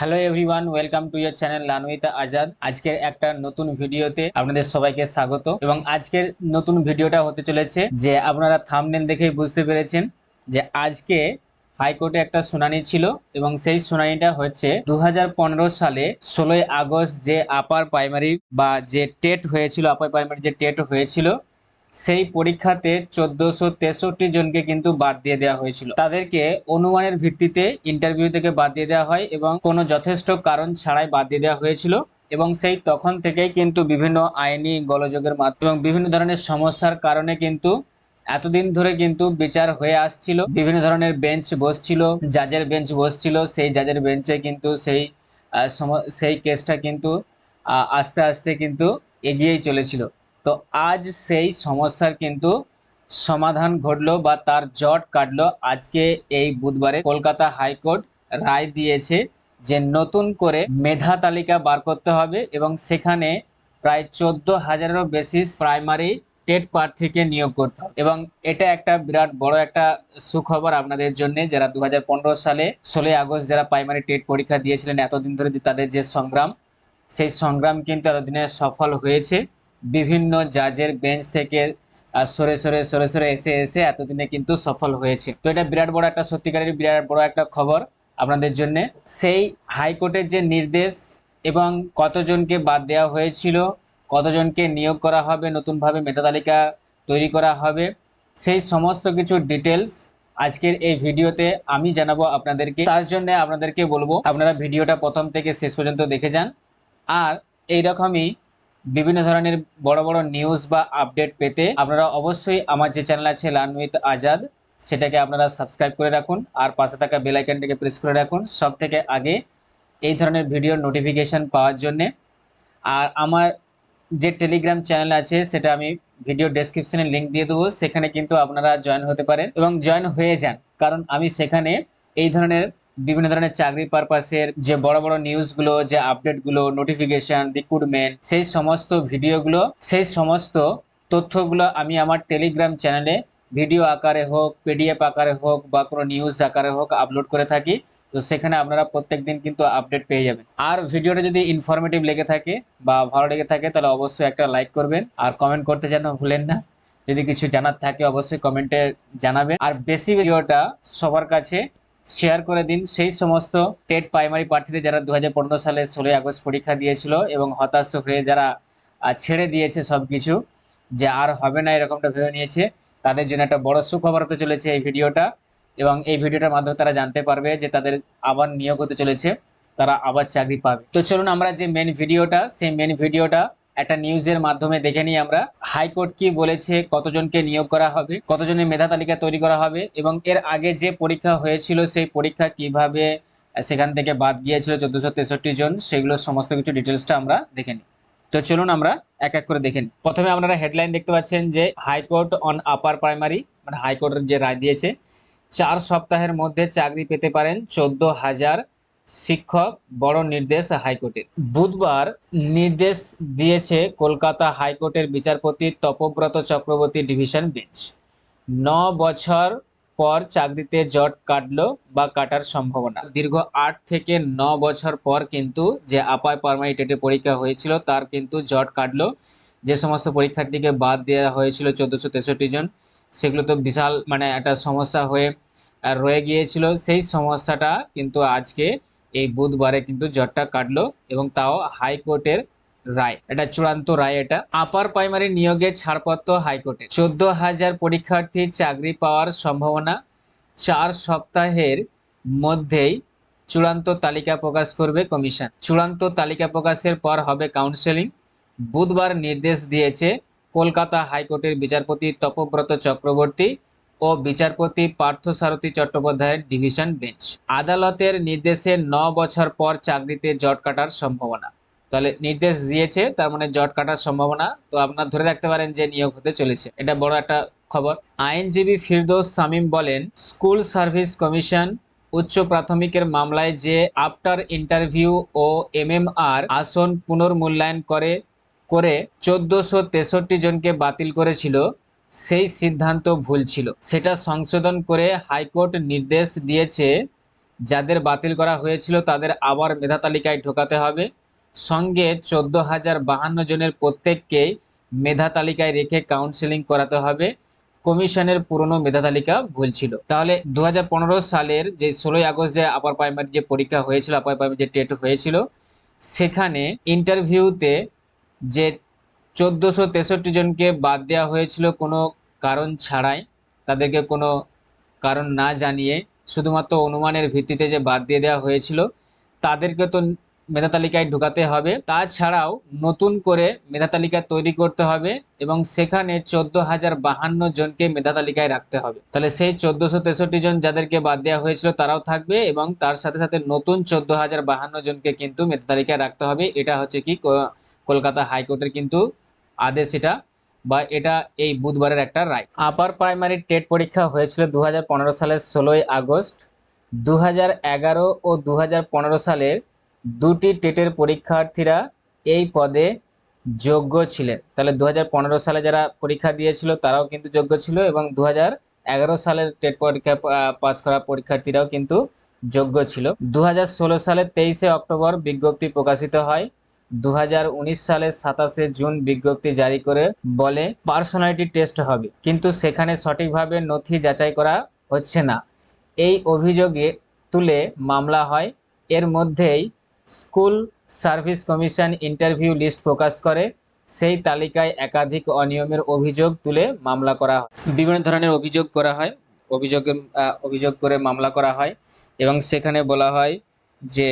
Hello everyone welcome to your channel লানুইতা Azad আজকের একটা নতুন ভিডিওতে আপনাদের সবাইকে স্বাগত এবং আজকের নতুন ভিডিওটা হতে চলেছে যে আপনারা থামনেল দেখেই বুঝতে পেরেছেন যে আজকে হাইকোর্টে একটা শুনানি ছিল এবং সেই শুনানিটা হচ্ছে দু হাজার পনেরো সালে ষোলোই আগস্ট যে আপার প্রাইমারি বা যে টেট হয়েছিল আপার প্রাইমারি যে টেট হয়েছিল সেই পরীক্ষাতে চোদ্দশো তেষট্টি জনকে কিন্তু বাদ দিয়ে দেওয়া হয়েছিল। তাদেরকে অনুমানের ভিত্তিতে ইন্টারভিউ থেকে বাদ দিয়ে দেওয়া হয় এবং কোনো যথেষ্ট কারণ ছাড়াই বাদ দিয়ে দেওয়া হয়েছিল এবং সেই তখন থেকেই কিন্তু বিভিন্ন আইনি গোলযোগের মাধ্যমে এবং বিভিন্ন ধরনের সমস্যার কারণে কিন্তু এতদিন ধরে কিন্তু বিচার হয়ে আসছিল। বিভিন্ন ধরনের বেঞ্চ বসছিল জাজের বেঞ্চ বসছিল, সেই জাজের বেঞ্চে কিন্তু সেই সেই কেসটা কিন্তু আস্তে আস্তে কিন্তু এগিয়েই চলেছিল। তো আজ সেই সমস্যার কিন্তু সমাধান ঘটলো বা তার জট কাটলো। আজকে এই বুধবারে কলকাতা হাইকোর্ট রায় দিয়েছে যে নতুন করে মেধা তালিকা বার করতে হবে এবং সেখানে প্রায় চোদ্দ হাজারেরও বেশি প্রাইমারি টেট প্রার্থীকে নিয়োগ করতে হবে। এবং এটা একটা বিরাট বড় একটা সুখবর আপনাদের জন্য, যারা দু হাজার পনেরো সালে ষোলোই আগস্ট যারা প্রাইমারি টেট পরীক্ষা দিয়েছিলেন, এতদিন ধরে তাদের যে সংগ্রাম, সেই সংগ্রাম কিন্তু এতদিনে সফল হয়েছে। বিভিন্ন জাজের বেঞ্চ থেকে সরে সরে সরে সরে এসে এসে এতদিনে কিন্তু সফল হয়েছে। তো এটা বিরাট বড় একটা সত্যিকারের বিরাট বড় একটা খবর আপনাদের জন্য। সেই হাইকোর্টের যে নির্দেশ এবং কতজনকে বাদ দেওয়া হয়েছিল, কতজনকে নিয়োগ করা হবে, নতুনভাবে মেধা তালিকা তৈরি করা হবে, সেই সমস্ত কিছু ডিটেলস আজকের এই ভিডিওতে আমি জানাব আপনাদেরকে। তার জন্য আপনাদেরকে বলব, আপনারা ভিডিওটা প্রথম থেকে শেষ পর্যন্ত দেখে যান। আর এই রকমই বিভিন্ন ধরনের বড় বড় নিউজ বা আপডেট পেতে আপনারা অবশ্যই আমার যে চ্যানেল আছে লার্ন উইথ আজাদ সেটাকে আপনারা সাবস্ক্রাইব করে রাখুন। আর পাশে থাকা বেল আইকনটাকে প্রেস করে রাখুন সব থেকে আগে এই ধরনের ভিডিওর নোটিফিকেশন পাওয়ার জন্যে। আর আমার যে টেলিগ্রাম চ্যানেল আছে, সেটা আমি ভিডিও ডেসক্রিপশনে লিংক দিয়ে দেবো। সেখানে কিন্তু আপনারা জয়েন হতে পারেন এবং জয়েন হয়ে যান। কারণ আমি সেখানে এই ধরনের বিভিন্ন ধরনের চাকরি পারপাসের যে বড় বড় নিউজগুলো যে আপডেটগুলো নোটিফিকেশন রিক্রুটমেন্ট সেই সমস্ত ভিডিওগুলো সেই সমস্ত তথ্যগুলো আমি আমার টেলিগ্রাম চ্যানেলে ভিডিও আকারে হোক পিডিএফ আকারে হোক বা কোনো নিউজ আকারে হোক আপলোড করে থাকি। তো সেখানে আপনারা প্রত্যেকদিন কিন্তু আপডেট পেয়ে যাবেন। আর ভিডিওটা যদি ইনফরমেটিভ লেগে থাকে বা ভালো লেগে থাকে, তাহলে অবশ্যই একটা লাইক করবেন। আর কমেন্ট করতে যেন ভুলেন না। যদি কিছু জানার থাকে, অবশ্যই কমেন্টে জানাবেন। আর বেশি ভিডিওটা সবার কাছে শেয়ার করে দিন। সেই সমস্ত টেট প্রাইমারি প্রার্থীদের যারা দু সালে ষোলোই আগস্ট পরীক্ষা দিয়েছিল এবং হতাশ হয়ে যারা ছেড়ে দিয়েছে সবকিছু, যে আর হবে না এরকমটা ভেবে নিয়েছে, তাদের জন্য একটা বড় সুখবর হতে চলেছে এই ভিডিওটা। এবং এই ভিডিওটার মাধ্যমে তারা জানতে পারবে যে তাদের আবার নিয়োগ হতে চলেছে, তারা আবার চাকরি পাবে। তো চলুন আমরা যে মেন ভিডিওটা সেই মেন ভিডিওটা একটা নিউজের মাধ্যমে দেখে নিই আমরা। হাইকোর্ট কি বলেছে, কতজনকে নিয়োগ করা হবে, কতজনের মেধা তালিকা তৈরি করা হবে এবং এর আগে যে পরীক্ষা হয়েছিল সেই পরীক্ষা কীভাবে সেখান থেকে বাদ গিয়েছিল চোদ্দশো তেষট্টি জন, সেগুলো সমস্ত কিছু ডিটেলসটা আমরা দেখে নিই। তো চলুন আমরা এক এক করে দেখে নিই। প্রথমে আপনারা হেডলাইন দেখতে পাচ্ছেন যে হাইকোর্ট অন আপার প্রাইমারি মানে হাইকোর্টের যে রায় দিয়েছে, চার সপ্তাহের মধ্যে চাকরি পেতে পারেন চোদ্দ হাজার শিক্ষক, বড় নির্দেশ হাইকোর্টের। বুধবার নির্দেশ দিয়েছে কলকাতা হাইকোর্টের বিচারপতি তপব্রত চক্রবর্তী ডিভিশন বেঞ্চ। ন বছর পর চাকরিতে জট কাটলো বা কাটার সম্ভাবনা। দীর্ঘ আট থেকে ন বছর পর কিন্তু যে আপার প্রাইমারি পরীক্ষা হয়েছিল, তার কিন্তু জট কাটলো। যে সমস্ত পরীক্ষার্থীকে বাদ দেওয়া হয়েছিল চোদ্দশো তেষট্টি জন, সেগুলো তো বিশাল মানে একটা সমস্যা হয়ে, রয়ে গিয়েছিল। সেই সমস্যাটা কিন্তু আজকে এই বুধবারে কিন্তু জটটা কাটলো এবং তাও হাইকোর্টের রায়। এটা চূড়ান্ত রায় এটা। আপার প্রাইমারি নিয়োগে ছাড়পত্র হাইকোর্টে চোদ্দ হাজার পরীক্ষার্থী চাকরি পাওয়ার সম্ভাবনা চার সপ্তাহের মধ্যেই চূড়ান্ত তালিকা প্রকাশ করবে কমিশন। চূড়ান্ত তালিকা প্রকাশের পর হবে কাউন্সেলিং বুধবার নির্দেশ দিয়েছে কলকাতা হাইকোর্টের বিচারপতি তপব্রত চক্রবর্তী। ও বিচারপতি পার্থসারথী চট্টোপাধ্যায়ের ডিভিশন বেঞ্চ। আদালতের নির্দেশে ন বছর পর চাকরিতে জট কাটার সম্ভাবনা। তাহলে নির্দেশ দিয়েছে, তার মানে জট কাটার সম্ভাবনা। তো আপনার ধরে রাখতে পারেন যে নিয়োগ হতে চলেছে। এটা বড় একটা খবর। আইনজীবী ফিরদোস শামীম বলেন, স্কুল সার্ভিস কমিশন উচ্চ প্রাথমিকের মামলায় যে আফটার ইন্টারভিউ ও এমএমআর আসন পুনর্মূল্যায়ন করে করে চোদ্দশো তেষট্টি জনকে বাতিল করেছিল সেই সিদ্ধান্ত ভুল ছিল। সেটা সংশোধন করে হাইকোর্ট নির্দেশ দিয়েছে, যাদের বাতিল করা হয়েছিল তাদের আবার মেধা তালিকায় ঢোকাতে হবে। সঙ্গে চোদ্দ হাজার বাহান্ন জনের প্রত্যেককেই মেধা তালিকায় রেখে কাউন্সেলিং করাতে হবে। কমিশনের পুরনো মেধা তালিকা ভুল ছিল। তাহলে দু হাজার পনেরো সালের যে ষোলোই আগস্ট যে আপার প্রাইমারি যে পরীক্ষা হয়েছিল, আপার প্রাইমারি যে টেট হয়েছিল, সেখানে ইন্টারভিউতে যে চোদ্দোশো তেষট্টি জনকে বাদ দেওয়া হয়েছিল কোনো কারণ ছাড়াই। তাদেরকে কোনো কারণ না জানিয়ে শুধুমাত্র অনুমানের ভিত্তিতে যে বাদ দিয়ে দেওয়া হয়েছিল, তাদেরকে তো মেধা তালিকায় ঢোকাতে হবে। তাছাড়াও নতুন করে মেধা তালিকা তৈরি করতে হবে এবং সেখানে চোদ্দ হাজার বাহান্ন জনকে মেধা তালিকায় রাখতে হবে। তাহলে সেই চোদ্দশো তেষট্টি জন যাদেরকে বাদ দেওয়া হয়েছিল তারাও থাকবে এবং তার সাথে সাথে নতুন চোদ্দ হাজার বাহান্ন জনকে কিন্তু মেধা তালিকায় রাখতে হবে। এটা হচ্ছে কি কলকাতা হাইকোর্টের কিন্তু আদেশ এটা বা এটা এই বুধবারের একটা রায়। আপার প্রাইমারি টেট পরীক্ষা হয়েছিল দু হাজার পনেরো সালের ষোলোই আগস্ট। দু হাজার এগারো ও দু হাজার পনেরো সালের দুটি টেটের পরীক্ষার্থীরা এই পদে যোগ্য ছিলেন। তাহলে দু হাজার পনেরো সালে যারা পরীক্ষা দিয়েছিল তারাও কিন্তু যোগ্য ছিল এবং দু এগারো সালের টেট পরীক্ষা পাস করা পরীক্ষার্থীরাও কিন্তু যোগ্য ছিল। দু হাজার ষোলো সালের তেইশে অক্টোবর বিজ্ঞপ্তি প্রকাশিত হয়। দু হাজার উনিশ সালের সাতাশে জুন বিজ্ঞপ্তি জারি করে বলে পার্সোনালিটি টেস্ট হবে। কিন্তু সেখানে সঠিকভাবে নথি যাচাই করা হচ্ছে না। এই অভিযোগে তুলে মামলা হয়। এর মধ্যেই school service commission interview list প্রকাশ করে। সেই তালিকায় একাধিক অনিয়মের অভিযোগ তুলে মামলা করা হয়। বিভিন্ন ধরনের অভিযোগ করা হয়। অভিযোগের অভিযোগ করে মামলা করা হয়। এবং সেখানে বলা হয় যে,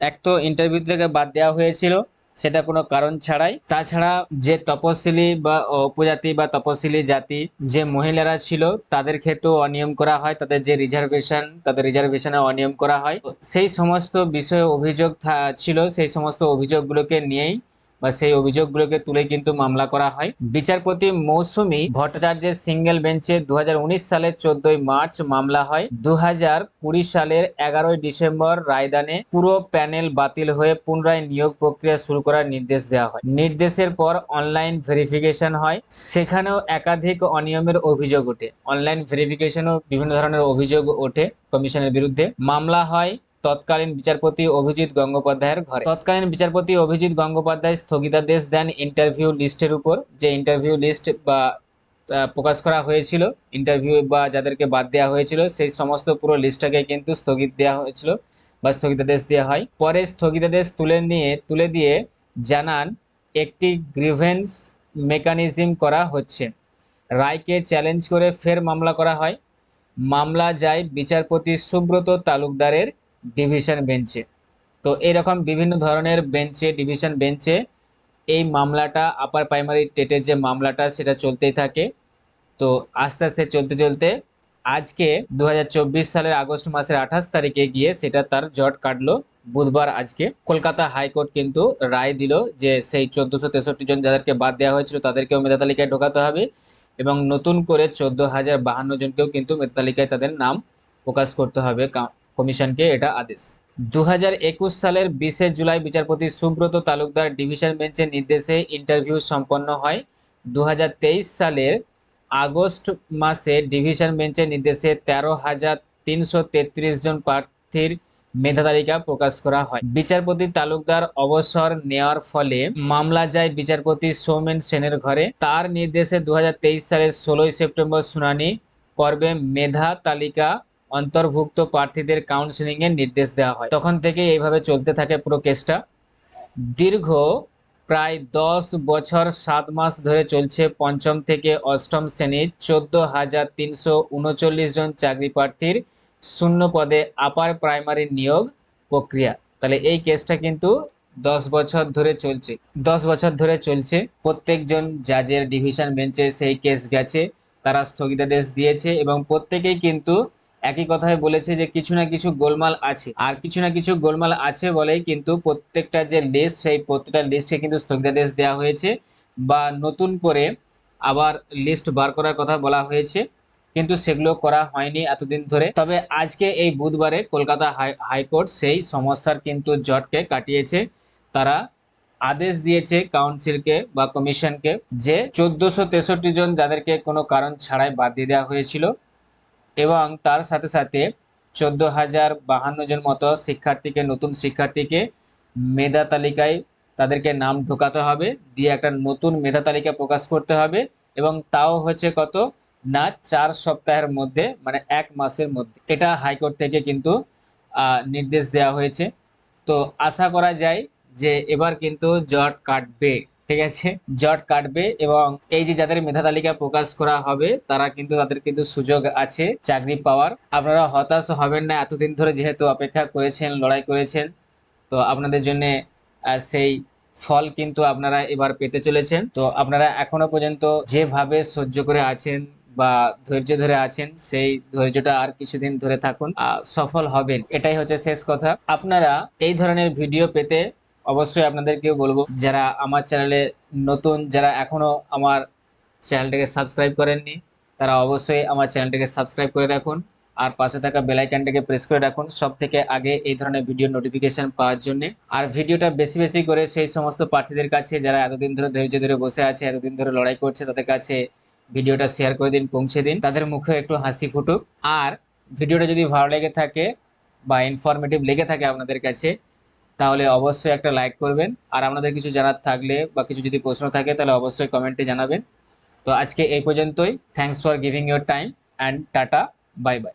এক তো ইন্টারভিউ থেকে বাদ দেওয়া হয়েছিল। সেটা কোনো কারণ ছাড়াই। তাছাড়া যে তপশিলি বা উপজাতি বা তপশিলি জাতি যে মহিলারা ছিল, তাদের ক্ষেত্রেও অনিয়ম করা হয়, তাদের যে রিজার্ভেশন তাদের রিজার্ভেশনে অনিয়ম করা হয়। সেই সমস্ত বিষয়ে অভিযোগ ছিল, সেই সমস্ত অভিযোগগুলোকে নিয়েই বা সেই অভিযোগগুলোকে তুলে কিন্তু মামলা করা হয়। বিচারপতি মৌসুমী ভট্টাচার্যের সিঙ্গেল বেঞ্চে দু হাজার উনিশ সালের চোদ্দই মার্চ মামলা হয়। দু হাজার কুড়ি সালের এগারোই ডিসেম্বর রায়দানে পুরো প্যানেল বাতিল হয়ে পুনরায় নিয়োগ প্রক্রিয়া শুরু করার নির্দেশ দেওয়া হয়। নির্দেশের পর অনলাইন ভেরিফিকেশন হয়। সেখানেও একাধিক অনিয়মের অভিযোগ ওঠে। অনলাইন ভেরিফিকেশনও বিভিন্ন ধরনের অভিযোগ ওঠে কমিশনের বিরুদ্ধে। মামলা হয় তৎকালীন বিচারপতি অভিজিৎ গঙ্গোপাধ্যায়ের ঘরে। তৎকালীন বিচারপতি অভিজিৎ গঙ্গোপাধ্যায় স্থগিতাদেশ দেন ইন্টারভিউ লিস্টের উপর। যে ইন্টারভিউ লিস্ট বা প্রকাশ করা হয়েছিল ইন্টারভিউ বা যাদেরকে বাদ দেওয়া হয়েছিল, সেই সমস্ত পুরো লিস্টটাকে কিন্তু স্থগিত দেওয়া হয়েছিল বা স্থগিতাদেশ দেওয়া হয়। পরে স্থগিতাদেশ তুলে নিয়ে, তুলে দিয়ে জানান, একটি গ্রিভেন্স মেকানিজম করা হচ্ছে। রায়কে চ্যালেঞ্জ করে ফের মামলা করা হয়। মামলা যায় বিচারপতি সুব্রত তালুকদারের ডিভিশন বেঞ্চে তো এরকম বিভিন্ন ধরনের বেঞ্চে ডিভিশন বেঞ্চে এই মামলাটা আপার প্রাইমারি টেটের যে মামলাটা, সেটা চলতেই থাকে। তো আস্তে আস্তে চলতে চলতে আজকে দু হাজার চব্বিশ সালের আগস্ট মাসের আঠাশ তারিখে গিয়ে সেটা তার জট কাটলো। বুধবার আজকে কলকাতা হাইকোর্ট কিন্তু রায় দিল যে সেই চোদ্দশো তেষট্টি জন যাদেরকে বাদ দেওয়া হয়েছিল, তাদেরকেও মেধা তালিকায় ঢোকাতে হবে এবং নতুন করে চোদ্দ হাজার বাহান্ন জনকেও কিন্তু মেধা তালিকায় তাদের নাম প্রকাশ করতে হবে। কমিশনকে এটা আদেশ। দুহাজার একুশ সালের বিশে জুলাই বিচারপতি সুব্রত তালুকদার ডিভিশন বেঞ্চের নির্দেশে ইন্টারভিউ সম্পন্ন হয়। দুহাজার তেইশ সালের আগস্ট মাসে ডিভিশন বেঞ্চের নির্দেশে তেরো হাজার তিনশো জন প্রার্থীর মেধা তালিকা প্রকাশ করা হয়। বিচারপতি তালুকদার অবসর নেওয়ার ফলে মামলা যায় বিচারপতি সৌমেন সেনের ঘরে। তার নির্দেশে দু হাজার তেইশ সালের ষোলোই সেপ্টেম্বর শুনানি পর্বে মেধা তালিকা অন্তর্ভুক্ত প্রার্থীদের কাউন্সিলিং এর নির্দেশ দেওয়া হয়। তখন থেকে এইভাবে চলতে থাকে পুরো কেসটা। দীর্ঘ প্রায় দশ বছর, সাত মাস ধরে চলছে পঞ্চম থেকে অষ্টম শ্রেণির চোদ্দ হাজার তিনশো উনচল্লিশ জন চাকরি প্রার্থীর শূন্য পদে আপার প্রাইমারি নিয়োগ প্রক্রিয়া। তাহলে এই কেসটা কিন্তু দশ বছর ধরে চলছে। দশ বছর ধরে চলছে। প্রত্যেকজন জাজের ডিভিশন বেঞ্চে সেই কেস গেছে। তারা স্থগিতাদেশ দিয়েছে এবং প্রত্যেকেই কিন্তু একই কথায় বলেছে যে কিছু না কিছু গোলমাল আছে। আর কিছু না কিছু গোলমাল আছে বলেই কিন্তু প্রত্যেকটা যে লিস্ট সেই প্রত্যেকটা লিস্টে কিন্তু স্থগিতাদেশ দেওয়া হয়েছে বা নতুন করে আবার লিস্ট বার করার কথা বলা হয়েছে। কিন্তু সেগুলো করা হয়নি এতদিন ধরে। তবে আজকে এই বুধবারে কলকাতা হাই, হাইকোর্ট সেই সমস্যার কিন্তু জটকে কাটিয়েছে। তারা আদেশ দিয়েছে কাউন্সিলকে বা কমিশনকে যে চোদ্দশো তেষট্টি জন যাদেরকে কোনো কারণ ছাড়াই বাদ দিয়ে দেওয়া হয়েছিল। এবং তার সাথে সাথে চোদ্দ হাজার বাহান্ন জন মতো শিক্ষার্থীকে, নতুন শিক্ষার্থীকে মেধা তালিকায় তাদেরকে নাম ঢোকাতে হবে। দিয়ে একটা নতুন মেধা তালিকা প্রকাশ করতে হবে এবং তাও হচ্ছে কত? না, চার সপ্তাহের মধ্যে মানে এক মাসের মধ্যে। এটা হাইকোর্ট থেকে কিন্তু নির্দেশ দেওয়া হয়েছে। তো আশা করা যায় যে এবার কিন্তু জট কাটবে। ঠিক আছে? জট কাটবে এবং এই যে যাদের মেধা তালিকা প্রকাশ করা হবে, তারা কিন্তু তাদের কিন্তু সুযোগ আছে, চাকরি পাওয়ার। আপনারা হতাশ হবেন না, এতদিন ধরে যেহেতু অপেক্ষা করেছেন, লড়াই করেছেন, তো আপনাদের জন্য সেই ফল কিন্তু আপনারা এবার পেতে চলেছেন। তো আপনারা এখনও পর্যন্ত যেভাবে সহ্য করে আছেন বা ধৈর্য ধরে আছেন, সেই ধৈর্যটা আর কিছুদিন ধরে থাকুন সফল হবেন। এটাই হচ্ছে শেষ কথা। আপনারা এই ধরনের ভিডিও পেতে অবশ্যই আপনাদেরকেও বলব, যারা আমার চ্যানেলে নতুন, যারা এখনও আমার চ্যানেলটাকে সাবস্ক্রাইব করেননি, তারা অবশ্যই আমার চ্যানেলটাকে সাবস্ক্রাইব করে রাখুন আর পাশে থাকা বেল আইকনটাকে প্রেস করে রাখুন সব থেকে আগে এই ধরনের ভিডিও নোটিফিকেশন পাওয়ার জন্য। আর ভিডিওটা বেশি বেশি করে সেই সমস্ত প্রার্থীদের কাছে, যারা এতদিন ধরে ধৈর্য ধরে বসে আছে, এতদিন ধরে লড়াই করছে, তাদের কাছে ভিডিওটা শেয়ার করে দিন, পৌঁছে দিন। তাদের মুখে একটু হাসি ফুটুক। আর ভিডিওটা যদি ভালো লেগে থাকে বা ইনফরমেটিভ লেগে থাকে আপনাদের কাছে তাহলে অবশ্যই একটা লাইক করবেন। আর আপনাদের কিছু জানার থাকলে বা কিছু যদি প্রশ্ন থাকে, তাহলে অবশ্যই কমেন্টে জানাবেন। তো আজকে এই পর্যন্তই। Thanks for giving your time and tata bye bye